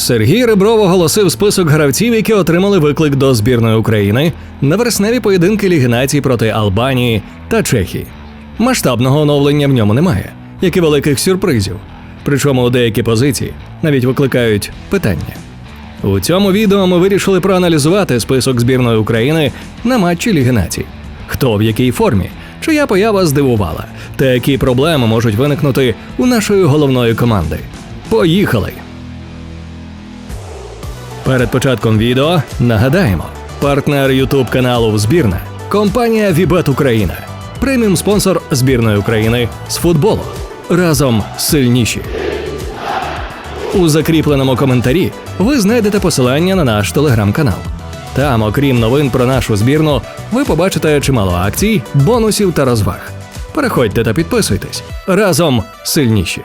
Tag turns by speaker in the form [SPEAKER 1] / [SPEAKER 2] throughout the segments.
[SPEAKER 1] Сергій Ребров оголосив список гравців, які отримали виклик до збірної України на вересневі поєдинки Ліги націй проти Албанії та Чехії. Масштабного оновлення в ньому немає, як і великих сюрпризів. Причому деякі позиції навіть викликають питання. У цьому відео ми вирішили проаналізувати список збірної України на матчі Ліги націй. Хто в якій формі, чия поява здивувала, та які проблеми можуть виникнути у нашої головної команди. Поїхали! Перед початком відео нагадаємо: партнер Ютуб каналу Збірна компанія Вібет Україна, преміум спонсор збірної України з футболу. Разом сильніші. У закріпленому коментарі ви знайдете посилання на наш телеграм-канал. Там, окрім новин про нашу збірну, ви побачите чимало акцій, бонусів та розваг. Переходьте та підписуйтесь. Разом сильніші.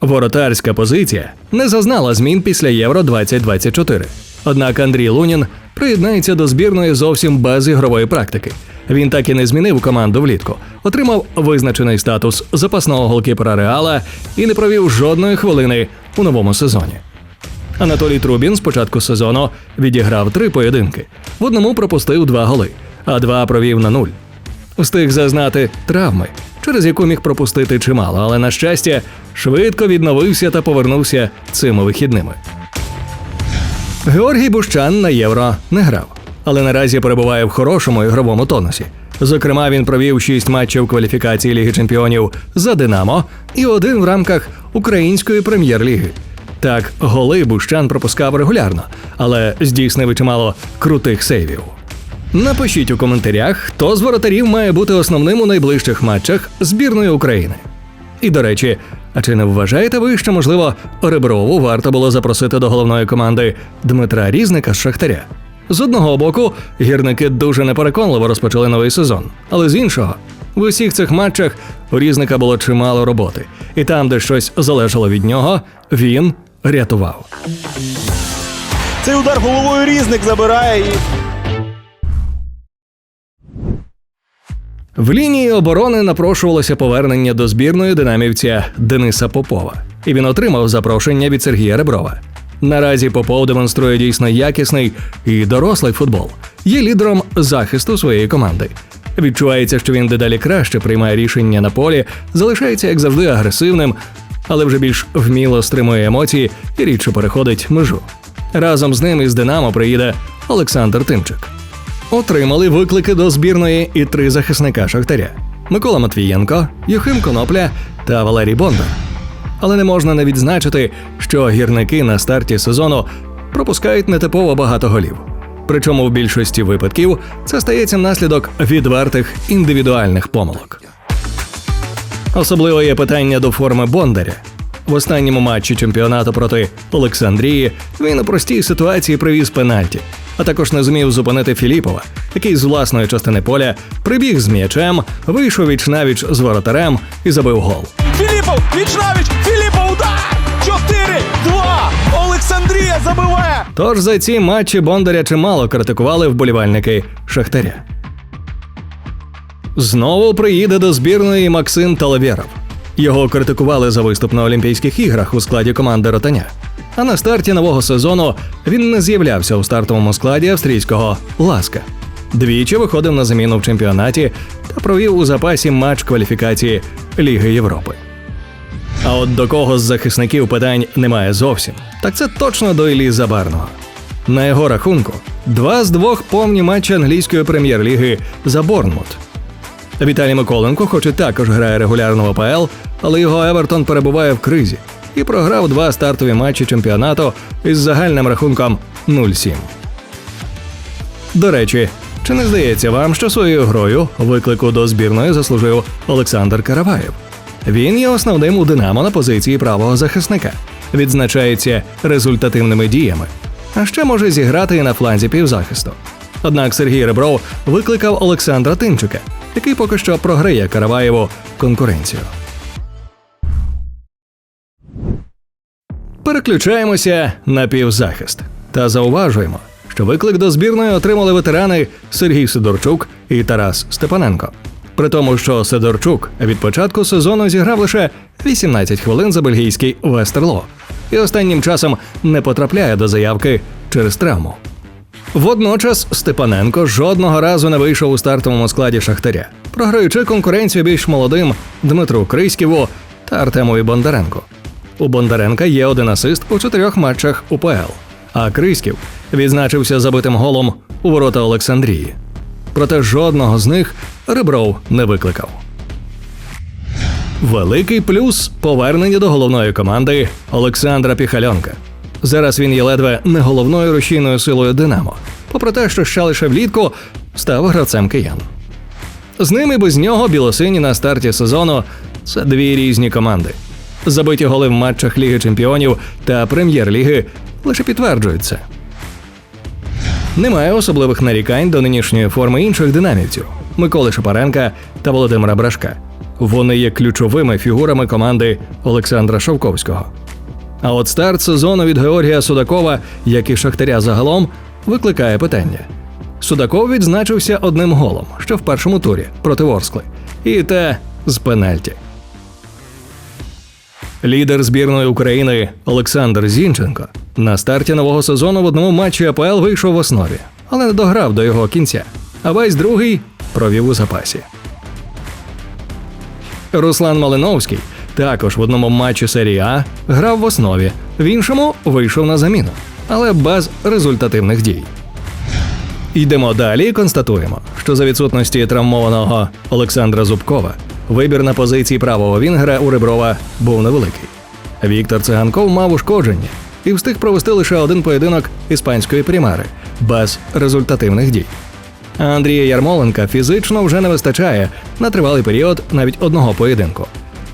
[SPEAKER 1] Воротарська позиція не зазнала змін після Євро 2024. Однак Андрій Лунін приєднається до збірної зовсім без ігрової практики. Він так і не змінив команду влітку, отримав визначений статус запасного голкіпера Реала і не провів жодної хвилини у новому сезоні. Анатолій Трубін з початку сезону відіграв три поєдинки. В одному пропустив два голи, а два провів на нуль. Встиг зазнати травми, через яку міг пропустити чимало, але на щастя, швидко відновився та повернувся цими вихідними. Георгій Бущан на євро не грав, але наразі перебуває в хорошому ігровому тонусі. Зокрема, він провів шість матчів кваліфікації Ліги Чемпіонів за Динамо і один в рамках української прем'єр-ліги. Так, голи Бущан пропускав регулярно, але здійснив чимало крутих сейвів. Напишіть у коментарях, хто з воротарів має бути основним у найближчих матчах збірної України. І до речі, а чи не вважаєте ви, що можливо Реброву варто було запросити до головної команди Дмитра Різника з Шахтаря? З одного боку, гірники дуже непереконливо розпочали новий сезон, але з іншого, в усіх цих матчах у різника було чимало роботи, і там, де щось залежало від нього, він рятував.
[SPEAKER 2] Цей удар головою різник забирає і
[SPEAKER 1] В лінії оборони напрошувалося повернення до збірної динамівця Дениса Попова, і він отримав запрошення від Сергія Реброва. Наразі Попов демонструє дійсно якісний і дорослий футбол, є лідером захисту своєї команди. Відчувається, що він дедалі краще приймає рішення на полі, залишається як завжди агресивним, але вже більш вміло стримує емоції і рідше переходить межу. Разом з ним із Динамо приїде Олександр Тимчик. Отримали виклики до збірної і три захисника Шахтаря: Микола Матвієнко, Юхим Конопля та Валерій Бондар. Але не можна не відзначити, що гірники на старті сезону пропускають нетипово багато голів. Причому в більшості випадків це стається внаслідок відвертих індивідуальних помилок. Особливо є питання до форми Бондаря. В останньому матчі чемпіонату проти Олександрії він у простій ситуації привіз пенальті, а також не зумів зупинити Філіпова, який з власної частини поля прибіг з м'ячем, вийшов віч навіч з воротарем і забив гол.
[SPEAKER 2] Філіпов! Вічнавіч! Філіпов удар! 4-2! Олександрія забиває!
[SPEAKER 1] Тож за ці матчі Бондаря чимало критикували вболівальники Шахтаря. Знову приїде до збірної Максим Талавєров. Його критикували за виступ на Олімпійських іграх у складі команди Ротаня. А на старті нового сезону він не з'являвся у стартовому складі австрійського Ласка. Двічі виходив на заміну в чемпіонаті та провів у запасі матч кваліфікації Ліги Європи. А от до кого з захисників питань немає зовсім, так це точно до Іллі Забарного. На його рахунку два з двох повні матчі англійської прем'єр-ліги за Борнмут. Віталій Миколенко, хоч і також грає регулярно в АПЛ, але його Евертон перебуває в кризі і програв два стартові матчі чемпіонату із загальним рахунком 0-7. До речі, чи не здається вам, що своєю грою виклику до збірної заслужив Олександр Караваєв? Він є основним у Динамо на позиції правого захисника, відзначається результативними діями, а ще може зіграти і на фланзі півзахисту. Однак Сергій Ребров викликав Олександра Тимчика, який поки що програє Караваєву конкуренцію. Переключаємося на півзахист та зауважуємо, що виклик до збірної отримали ветерани Сергій Сидорчук і Тарас Степаненко. При тому, що Сидорчук від початку сезону зіграв лише 18 хвилин за бельгійський Вестерло і останнім часом не потрапляє до заявки через травму. Водночас Степаненко жодного разу не вийшов у стартовому складі Шахтаря, програючи конкуренцію більш молодим Дмитру Криськіву та Артемові Бондаренку. У Бондаренка є один асист у чотирьох матчах УПЛ, а Криськів відзначився забитим голом у ворота Олександрії. Проте жодного з них Ребров не викликав. Великий плюс повернення до головної команди Олександра Піхальонка. Зараз він є ледве не головною рушійною силою Динамо, попри те, що ще лише влітку став гравцем киян. З ним і без нього білосині на старті сезону це дві різні команди. Забиті голи в матчах Ліги Чемпіонів та Прем'єр-ліги лише підтверджують це. Немає особливих нарікань до нинішньої форми інших динамівців Миколи Шапаренка та Володимира Брашка. Вони є ключовими фігурами команди Олександра Шовковського. А от старт сезону від Георгія Судакова, як і Шахтаря загалом, викликає питання. Судаков відзначився одним голом, що в першому турі проти Ворскли, і те з пенальті. Лідер збірної України Олександр Зінченко на старті нового сезону в одному матчі АПЛ вийшов в основі, але не дограв до його кінця. А весь другий провів у запасі. Руслан Малиновський також в одному матчі серії А грав в основі, в іншому вийшов на заміну, але без результативних дій. Йдемо далі і констатуємо, що за відсутності травмованого Олександра Зубкова вибір на позиції правого вінгера у Реброва був невеликий. Віктор Циганков мав ушкодження і встиг провести лише один поєдинок іспанської примари без результативних дій. А Андрія Ярмоленка фізично вже не вистачає на тривалий період навіть одного поєдинку.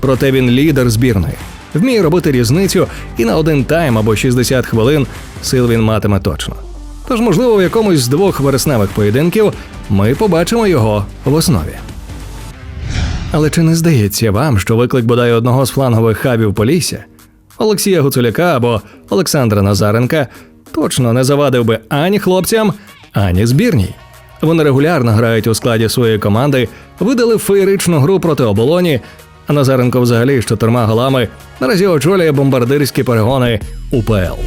[SPEAKER 1] Проте він лідер збірної, вміє робити різницю і на один тайм або 60 хвилин сил він матиме точно. Тож, можливо, в якомусь з двох вересневих поєдинків ми побачимо його в основі. Але чи не здається вам, що виклик бодай одного з флангових хабів Полісся Олексія Гуцуляка або Олександра Назаренка точно не завадив би ані хлопцям, ані збірній? Вони регулярно грають у складі своєї команди, видали феєричну гру проти оболоні, а Назаренко взагалі з чотирма голами наразі очолює бомбардирські перегони УПЛ.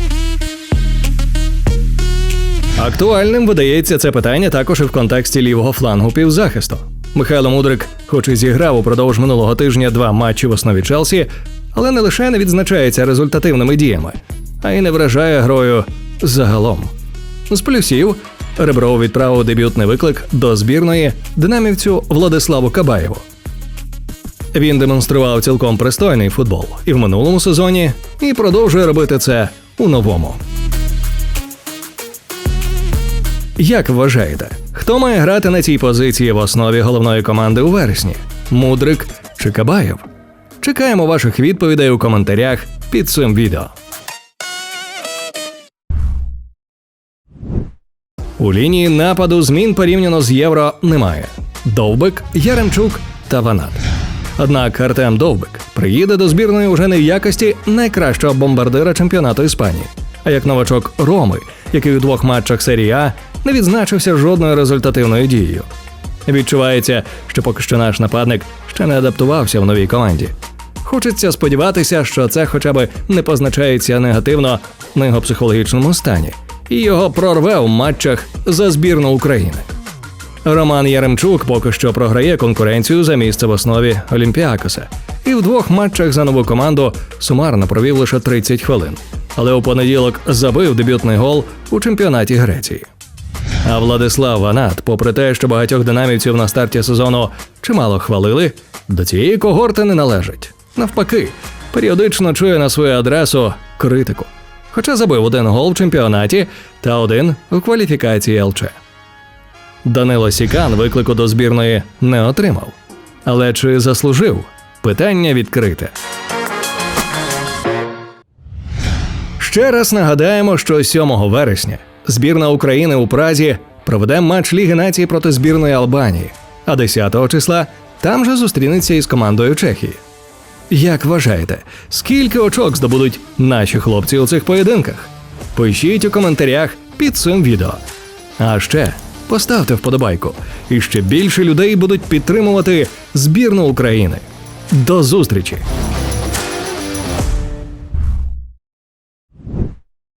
[SPEAKER 1] Актуальним видається це питання також і в контексті лівого флангу півзахисту. Михайло Мудрик, хоч і зіграв упродовж минулого тижня два матчі в основі Челсі, але не лише не відзначається результативними діями, а й не вражає грою загалом. З плюсів Ребров відправив дебютний виклик до збірної динамівцю Владиславу Кабаєву. Він демонстрував цілком пристойний футбол і в минулому сезоні, і продовжує робити це у новому. Як вважаєте, хто має грати на цій позиції в основі головної команди у вересні? Мудрик чи Кабаєв? Чекаємо ваших відповідей у коментарях під цим відео. У лінії нападу змін порівняно з євро немає. Довбик, Яремчук та Ванат. Однак Артем Довбик приїде до збірної уже не в якості найкращого бомбардира чемпіонату Іспанії, а як новачок Роми, який у двох матчах серії А не відзначився жодною результативною дією. Відчувається, що поки що наш нападник ще не адаптувався в новій команді. Хочеться сподіватися, що це хоча б не позначається негативно на його психологічному стані, і його прорве в матчах за збірну України. Роман Яремчук поки що програє конкуренцію за місце в основі Олімпіакоса. І в двох матчах за нову команду сумарно провів лише 30 хвилин. Але у понеділок забив дебютний гол у чемпіонаті Греції. А Владислав Ванат, попри те, що багатьох динамівців на старті сезону чимало хвалили, до цієї когорти не належить. Навпаки, періодично чує на свою адресу критику. Хоча забив один гол в чемпіонаті та один у кваліфікації ЛЧ. Данило Сікан виклику до збірної не отримав. Але чи заслужив? Питання відкрите. Ще раз нагадаємо, що 7 вересня збірна України у Празі проведе матч Ліги націй проти збірної Албанії, а 10 числа там же зустрінеться із командою Чехії. Як вважаєте, скільки очок здобудуть наші хлопці у цих поєдинках? Пишіть у коментарях під цим відео. А ще Поставте вподобайку, і ще більше людей будуть підтримувати збірну України. До зустрічі!